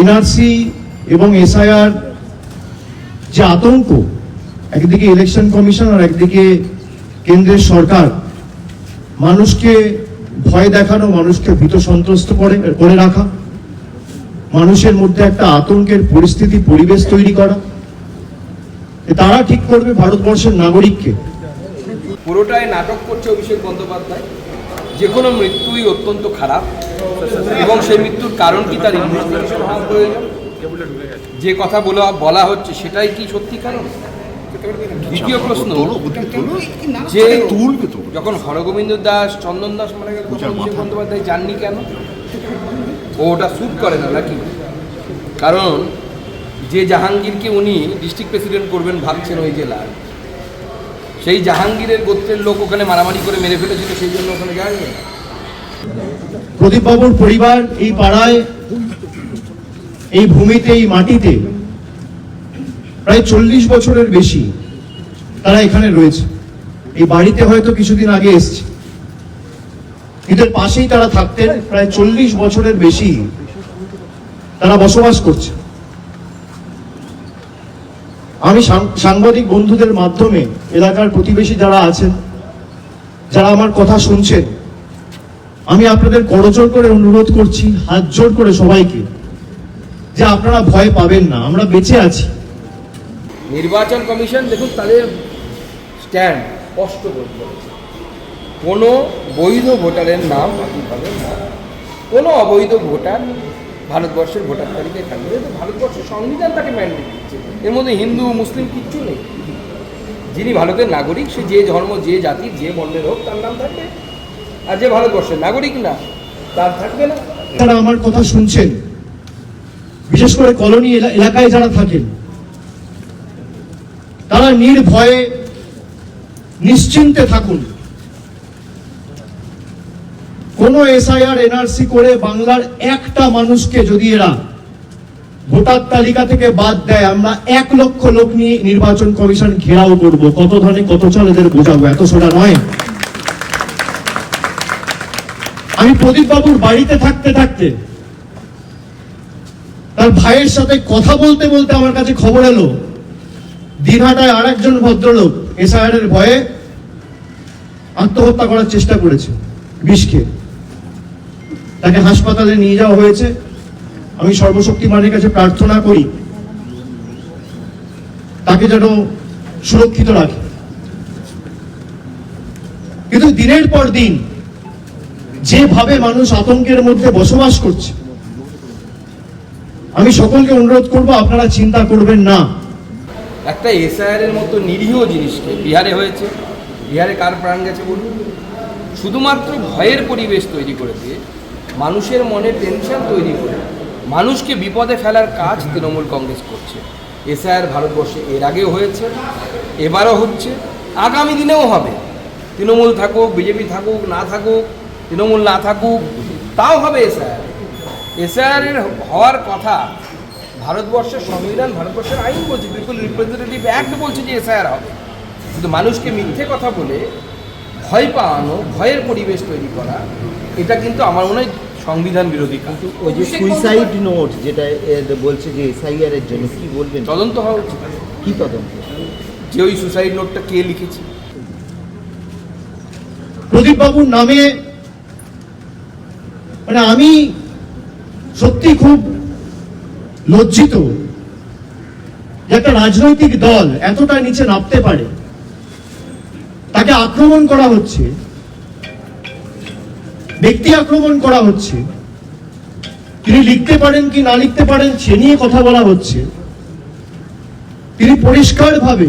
NRC এবং SIR যে আতঙ্ক, একদিকে ইলেকশন কমিশন আর একদিকে কেন্দ্রের সরকার, মানুষকে ভয় দেখানো, মানুষকে ভীত সন্ত্রস্ত করে করে রাখা, মানুষের মধ্যে একটা আতঙ্কের পরিস্থিতি, পরিবেশ তৈরি করা। তারা ঠিক করবে ভারতবর্ষের নাগরিককে। পুরোটাই নাটক করছে অভিষেক বন্দ্যোপাধ্যায়। যে কোনো মৃত্যুই অত্যন্ত খারাপ এবং সেই মৃত্যুর কারণ কি তার ইনভেস্টিগেশন হওয়া প্রয়োজন? যে কথা বলা বলা হচ্ছে, সেটাই কি সত্যি কারণ? দ্বিতীয় প্রশ্ন, যে যখন হরগোবিন্দ দাস, চন্দন দাস গেল বন্দ্যোপাধ্যায় যাননি কেন? ও ওটা স্যুট করে না নাকি? কারণ যে জাহাঙ্গীরকে উনি ডিস্ট্রিক্ট প্রেসিডেন্ট করবেন ভাবছেন ওই জেলার সেই জাহাঙ্গীরের গোত্রের লোক ওখানে মারামারি করে মেরে ফেলেছিল, সেই জন্য ওখানে যায়নি প্রদীপবাবুর পরিবার এই পাড়ায়, এই ভূমিতে, এই মাটিতে প্রায় চল্লিশ বছরের বেশি তারা এখানে রয়েছে। এই বাড়িতে হয়তো কিছুদিন আগে এসছে। এদের পাশেই তারা থাকতেন, প্রায় চল্লিশ বছরের বেশি তারা বসবাস করছে। আমি সাংবাদিক বন্ধুদের মাধ্যমে এলাকার প্রতিবেশী যারা আছেন, যারা আমার কথা শুনছেন, আমি আপনাদের করজোর করে অনুরোধ করছি, হাত জোর করে সবাইকে, যে আপনারা ভয় পাবেন না, আমরা বেঁচে আছি নির্বাচন কমিশন দেখুন তাদের স্ট্যান্ড স্পষ্ট করে বলেছে। কোনো বৈধ ভোটারের নাম আপনি পাবেন না কোনো অবৈধ ভোটার ভারতবর্ষের ভোটার তালিকায় থাকবে তো ভারতবর্ষের সংবিধান তাকে ম্যান্ডেট দিচ্ছে। এর মধ্যে হিন্দু, মুসলিম কিচ্ছু নেই। যিনি ভারতের নাগরিক, সে যে ধর্ম, যে জাতি, যে বর্ণের হোক, তার নাম থাকবে। আর যে ভারতবর্ষের নাগরিক না, তার থাকবে না। তারা আমার কথা শুনছেন। বিশেষ করে কলোনি এলা- এলাকায় যারা থাকেন, তারা নির্ভয়ে, নিশ্চিন্তে থাকুন। কোন এসআইআর এনআরসি করে বাংলার একটা মানুষকে যদি এরা ভোটার তালিকা থেকে বাদ দেয়, আমরা এক লক্ষ লোক নিয়ে নির্বাচন কমিশন ঘেরাও করব। কত ধনে কত চল এদের বোঝাবো, এত সোজা নয়। আমি প্রদীপ বাবুর বাড়িতে থাকতে থাকতে তার ভাইয়ের সাথে কথা বলতে বলতে আমার কাছে খবর এলো। দিনহাটায় আর একজন ভদ্রলোক এসআইআর এর ভয়ে আত্মহত্যা করার চেষ্টা করেছে, বিষ খেয়ে। তাকে হাসপাতালে নিয়ে যাওয়া হয়েছে। আমি সর্বশক্তিমানের কাছে প্রার্থনা করি, তাকে যেন সুরক্ষিত রাখে। কিন্তু দিনের পর দিন যেভাবে মানুষ আতঙ্কের মধ্যে বসবাস করছে, আমি সকলকে অনুরোধ করব, আপনারা চিন্তা করবেন না। একটা এসআইআর এর মতো নিরীহ জিনিসকে বিহারে হয়েছে। বিহারে কার প্রাণ গেছে বলুন? শুধুমাত্র ভয়ের পরিবেশ তৈরি করে দিয়ে মানুষের মনে টেনশন তৈরি করে। মানুষকে বিপদে ফেলার কাজ তৃণমূল কংগ্রেস করছে। এসআইআর ভারতবর্ষে এর আগেও হয়েছে, এবারও হচ্ছে, আগামী দিনেও হবে। তৃণমূল থাকুক, বিজেপি থাকুক, না থাকুক, তৃণমূল না থাকুক, তাও হবে এসআইআর। এসআইআর এর হওয়ার কথা ভারতবর্ষের সংবিধান, ভারতবর্ষের আইন বলছে পিপল রিপ্রেজেন্টেটিভ অ্যাক্ট বলছে যে এসআইআর হবে। কিন্তু মানুষকে মিথ্যে কথা বলে ভয় পাওয়ানো ভয়ের পরিবেশ তৈরি করা এটা কিন্তু আমার মনে হয় সংবিধান বিরোধী কিন্তু ওই যে সুইসাইড নোট যেটা বলছে যে এসআইআর এর জন্য কি বলবেন? তদন্ত হওয়া উচিত। কি তদন্ত? যে ওই সুইসাইড নোটটা কে লিখেছে? প্রদীপবাবুর নামে মানে আমি সত্যি খুব লজ্জিত একটা রাজনৈতিক দল এতটা নিচে নামতে পারে। আক্রমণ করা হচ্ছে। ব্যক্তি আক্রমণ করা হচ্ছে। তিনি লিখতে পারেন কি না লিখতে পারেন সে নিয়ে কথা বলা হচ্ছে। তিনি পরিষ্কারভাবে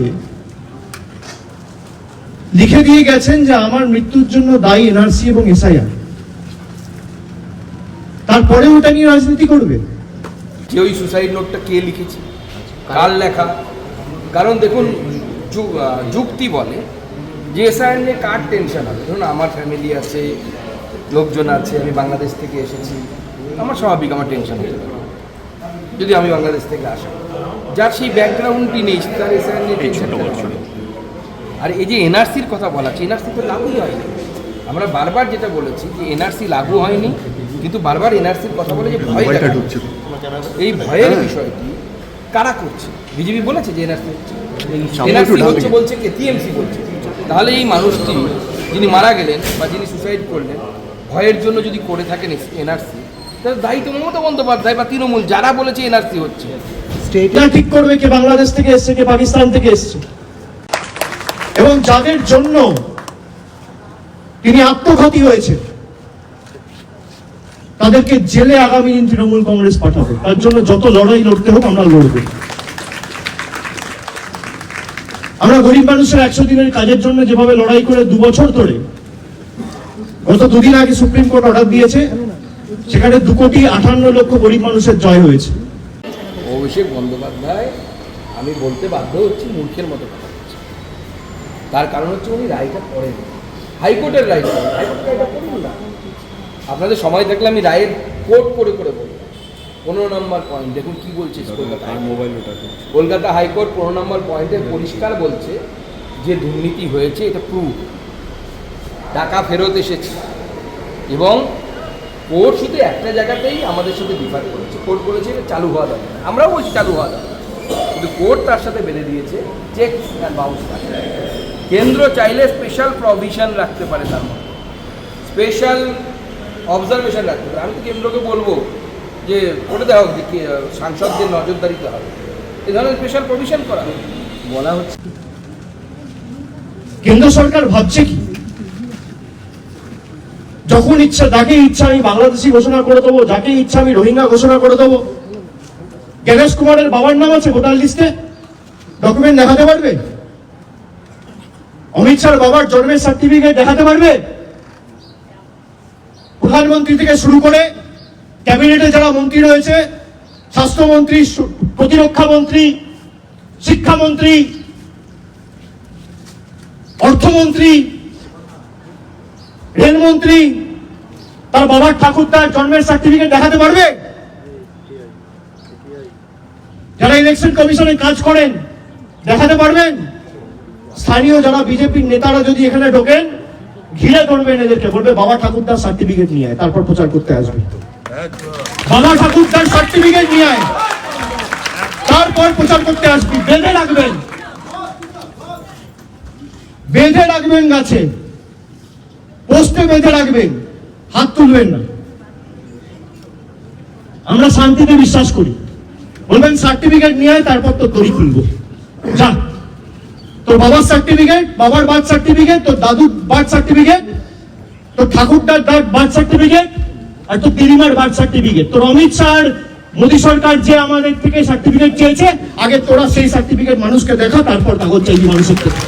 লিখে দিয়ে গেছেন যে আমার মৃত্যুর জন্য দায়ী এনআরসি এবং এসআইআর। তারপরে ওটা নিয়ে রাজনীতি করবে যে ওই সুসাইড নোটটা কে লিখেছে? কার লেখা? কারণ দেখুন যুক্তি বলে যে এসআইএন নিয়ে কার টেনশন হবে? ধরুন আমার ফ্যামিলি আছে লোকজন আছে আমি বাংলাদেশ থেকে এসেছি আমার স্বাভাবিক আমার টেনশন হতে পারে। যদি আমি বাংলাদেশ থেকে আসি যার সেই ব্যাকগ্রাউন্ডটি নেই তার এসআইএন নিয়ে টেনশন আর এই যে এনআরসির কথা বলা হচ্ছে এনআরসি তো লাগুই হয়নি আমরা বারবার যেটা বলেছি যে এনআরসি লাগু হয়নি কিন্তু বারবার এনআরসির কথা বলে যে ভয় এই ভয়ের বিষয়টি কারা করছে? বিজেপি বলেছে যে এনআরসি এনআরসি হচ্ছে। বলছে কে টিএমসি বলছে। তাহলে এই মানুষটি যিনি মারা গেলেন বা যিনি সুসাইড করলেন ভয়ের জন্য যদি করে থাকেন এনআরসি তাহলে দায়ী তো মমতা বন্দ্যোপাধ্যায় বা তৃণমূল যারা বলেছে এনআরসি হচ্ছে। স্টেট এটা ঠিক করবে কে? বাংলাদেশ থেকে এসছে কে? পাকিস্তান থেকে এসছে। এবং যাদের জন্য তিনি আত্মঘাতী হয়েছে তাদেরকে জেলে আগামী দিন তৃণমূল কংগ্রেস পাঠাবে। তার জন্য যত লড়াই লড়তে হোক আমরা লড়ব। আমরা গরিব মানুষের একশো দিনের কাজের জন্য যেভাবে লড়াই করে দু বছর ধরে, গত দুদিন আগে সুপ্রিম কোর্ট অর্ডার দিয়েছে, সেখানে দু কোটি আঠান্ন লক্ষ গরিব মানুষের জয় হয়েছে। অভিষেক বন্দ্যোপাধ্যায়, আমি বলতে বাধ্য হচ্ছি মূর্খের মতো কথা তার কারণ হচ্ছে উনি রায়টা পড়েন হাইকোর্টের রায় হাইকোর্টের রায়টা পড়ুন না। আপনাদের সময় থাকলে আমি রায়ের কোর্ট করে করে বলব। পনেরো নম্বর পয়েন্ট দেখুন কি বলছে কলকাতা হাইকোর্ট। পনেরো নম্বর পয়েন্টে পরিষ্কার বলছে যে দুর্নীতি হয়েছে এটা প্রুফ টাকা ফেরত এসেছে। এবং কোর্ট শুধু একটা জায়গাতেই আমাদের সাথে ডিফার করেছে। কোর্ট বলেছে এটা চালু হওয়া দরকার। আমরাও বলছি চালু হওয়া দরকার। কিন্তু কোর্ট তার সাথে বেঁধে দিয়েছে চেক অ্যান্ড বাউন্স কেন্দ্র চাইলে স্পেশাল প্রভিশন রাখতে পারে তার মধ্যে। স্পেশাল অবজারভেশন রাখতে পারে। আমি তো কেন্দ্রকে বলব। যে করে দেওয়া হোক যে কি, সাংসদদের নজরদারিতে হবে। এ ধরনের স্পেশাল প্রভিশন করা। বলা হচ্ছে কেন্দ্র সরকার ভাবছে কি? যখন ইচ্ছা যাকে ইচ্ছা আমি বাংলাদেশি ঘোষণা করে দেবো যাকে ইচ্ছা আমি রোহিঙ্গা ঘোষণা করে দেবো। গণেশ কুমারের বাবার নাম আছে ভোটার লিস্টে। ডকুমেন্ট দেখাতে পারবে? অমিত শাহর বাবার জন্মের সার্টিফিকেট দেখাতে পারবে? প্রধানমন্ত্রী থেকে শুরু করে ক্যাবিনেটে যারা মন্ত্রী রয়েছে, স্বাস্থ্যমন্ত্রী প্রতিরক্ষা মন্ত্রী, শিক্ষামন্ত্রী, অর্থমন্ত্রী, রেলমন্ত্রী, তার বাবার ঠাকুরদার জন্মের সার্টিফিকেট দেখাতে পারবে? যারা ইলেকশন কমিশনে কাজ করেন, দেখাতে পারবেন? স্থানীয় যারা বিজেপির নেতারা যদি এখানে ঢোকেন, ঘিরে ধরবেন এদেরকে, বলবে বাবা ঠাকুরদার সার্টিফিকেট নিয়ে তারপর প্রচার করতে আসবে। বাবা ঠাকুরদার সার্টিফিকেট নিয়ে আয়। তারপর প্রচার করতে আসবি। বেঁধে রাখবেন। বেঁধে রাখবেন গাছে। পোস্টে বেঁধে রাখবেন। হাত তুলবেন না। আমরা শান্তিতে বিশ্বাস করি। বলবেন, সার্টিফিকেট নিয়ে আয়, তারপর তো দড়ি খুলবো। যা। তোর বাবার সার্টিফিকেট, বাবার বার্থ সার্টিফিকেট, তোর দাদুর বার্থ সার্টিফিকেট, তোর ঠাকুরদার বার্থ সার্টিফিকেট আর তোর দিদিমার বার্থ সার্টিফিকেট তোর অমিত শাহ মোদী সরকার যে আমাদের থেকে সার্টিফিকেট চেয়েছে, আগে তোরা সেই সার্টিফিকেট মানুষকে দেখা, তারপর কাগজ চাইবি মানুষের থেকে।